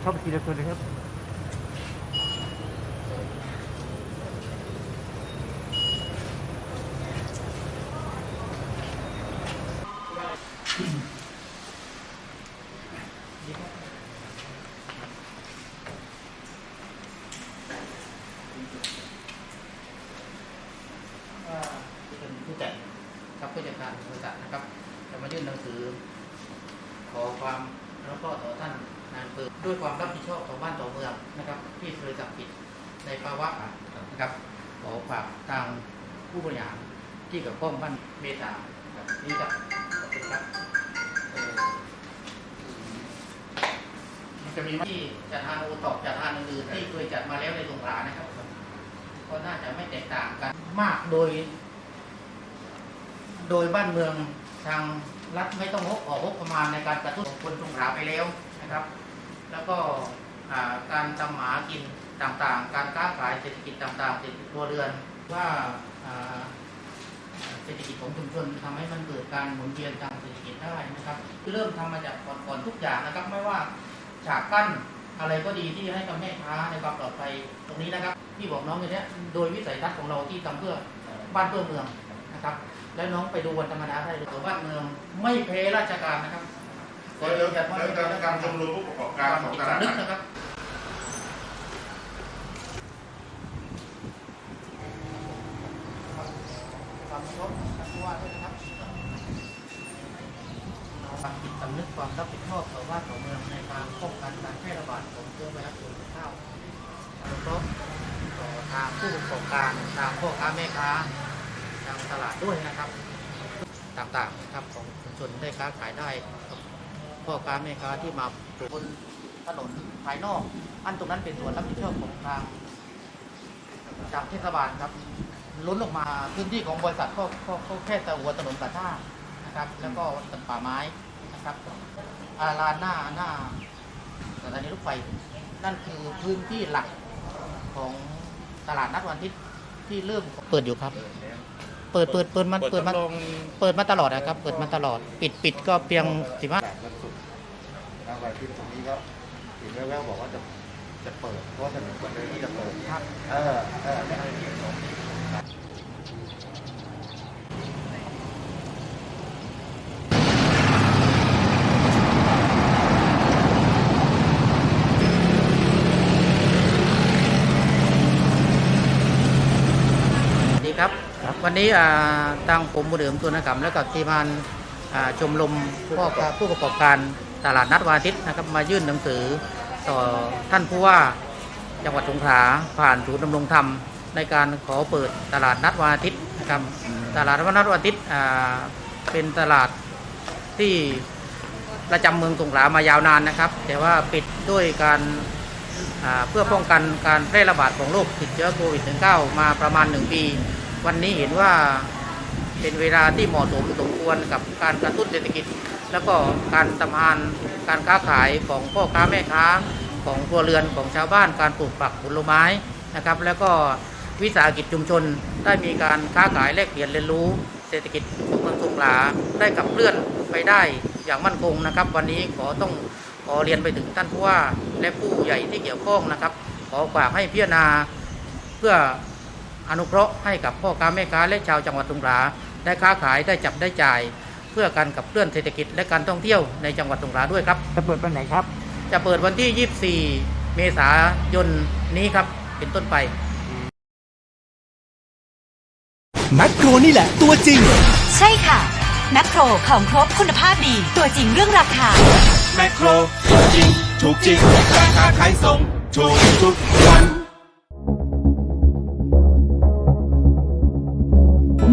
เข้าไปทีละคนเลยครับว่าเป็นผู้จัดครับผู้จัดการบริษัทนะครับ จะมายื่นหนังสือ ขอความแล้วก็ต่อท่าน นายอำเภอด้วยความรับผิดชอบของบ้านต่อเมืองนะครับที่บริษัทปิดในภาวะนะครับขอฝากทางผู้บริหารที่กับข้องบ้านเมษาครับนี่ครับขอบคุณครับมันจะมีที่จัดทานโอตอบจัดทานอื่นที่เคยจัดมาแล้วในสงขลานะครับก็น่าจะไม่แตกต่างกันมากโดย โดยบ้านเมืองทางรัฐไม่ต้องงบออกงบประมาณในการกระตุ้นคนสงขลาไปแล้ว นะครับ แล้วก็การทำหมากินต่างๆ การค้าขายเศรษฐกิจต่างๆ เศรษฐกิจครัวเรือนว่าเศรษฐกิจของชุมชนทำให้มันเกิดการหมุนเวียนทางเศรษฐกิจได้นะครับเริ่มทำมาจากก่อนๆทุกอย่างนะครับ ไม่ว่าฉากกั้นอะไรก็ดีที่ให้กับแม่ค้าในความปลอดภัยตรงนี้นะครับที่บอกน้องอย่างนี้โดยวิสัยทัศน์ของเราที่ทำเพื่อบ้านเพื่อเมืองนะครับ แล้วน้องไปดูวันธรรมดาได้เลยบ้านเมืองไม่แพ้ราชการนะครับ เดี๋ยวเดี๋ยวเดี๋ยวจะการชมรมผู้ประกอบการของตลาดนัดนะครับความเคารพท่านผู้ว่าด้วยนะครับความจิตสำนึกความรับผิดชอบต่อบ้านต่อเมืองในการป้องกันการแพร่ระบาดของเชื้อไวรัสโควิด19แล้วก็ต่อทางผู้ประกอบการทางพ่อค้าแม่ค้าทางตลาดด้วยนะครับ ต่างๆนะครับของชุมชนได้ค้าขายได้ พ่อค้าแม่ค้าที่มาบนถนนภายนอก อันตรงนั้นเป็นส่วนรับผิดชอบของทางจากเทศบาลครับ ล้นออกมาพื้นที่ของบริษัทก็ก็ก็แค่แต่หัวถนนกระท่านะครับ แล้วก็ตัดป่าไม้นะครับอาลานหน้าหน้าสถานีรถไฟนั่นคือพื้นที่หลักของตลาดนัดวันอาทิตย์ที่เริ่มเปิดอยู่ครับ เปิดเปิดเปิดมันเปิดมาเปิดมาตลอดนะครับ เปิดมาตลอด ปิดปิดก็เพียงสิบห้าแบบวัน ทางวันอาทิตย์ตรงนี้ก็เห็นแว่วๆบอกว่าจะจะเปิดเพราะว่าถนนคนเดินที่จะเปิดเออเออสวัสดีครับวันนี้อ่าทางผมบุญเดิมตุนกรรมและกับทีมงานชมรมพ่อค้าผู้ประกอบการ ตลาดนัดวาทิตย์นะครับมายื่นหนังสือต่อท่านผู้ว่าจังหวัดสงขลาผ่านศูนย์ดำรงธรรม ในการขอเปิดตลาดนัดวาทิตย์นะครับตลาดนัดวาทิตย์อ่าเป็นตลาดที่ประจำเมืองสงขลามายาวนานนะครับ แต่ว่าปิดด้วยการอ่าเพื่อป้องกันการแพร่ระบาดของโรคติดเชื้อโควิด -19 มาประมาณ 1 ปี วันนี้เห็นว่าเป็นเวลาที่เหมาะสมสมควรกับการกระตุ้นเศรษฐกิจ แล้วก็การทำงานการค้าขายของพ่อค้าแม่ค้าของครัวเรือนของชาวบ้านการปลูกผักผลไม้นะครับ แล้วก็วิสาหกิจชุมชนได้มีการค้าขายแลกเปลี่ยนเรียนรู้ เศรษฐกิจของเมืองสงขลาได้ขับเคลื่อนไปได้อย่างมั่นคงนะครับ วันนี้ขอต้องขอเรียนไปถึงท่านผู้ว่าและผู้ใหญ่ที่เกี่ยวข้องนะครับ ขอฝากให้พิจารณาเพื่ออนุเคราะห์ให้กับพ่อค้าแม่ค้าและชาวจังหวัดสงขลาได้ค้าขายได้จับได้จ่าย เพื่อการขับเคลื่อนเศรษฐกิจและการท่องเที่ยวในจังหวัดสงขลาด้วยครับ จะเปิดวันไหนครับ จะเปิดวันที่ 24 เมษายนนี้ครับ เป็นต้นไปแมคโครนี่แหละตัวจริง ใช่ค่ะแมคโครของครบคุณภาพดี ตัวจริงเรื่องราคาแมคโครจริง ถูกจริงราคาขายส่งถูกทุกวัน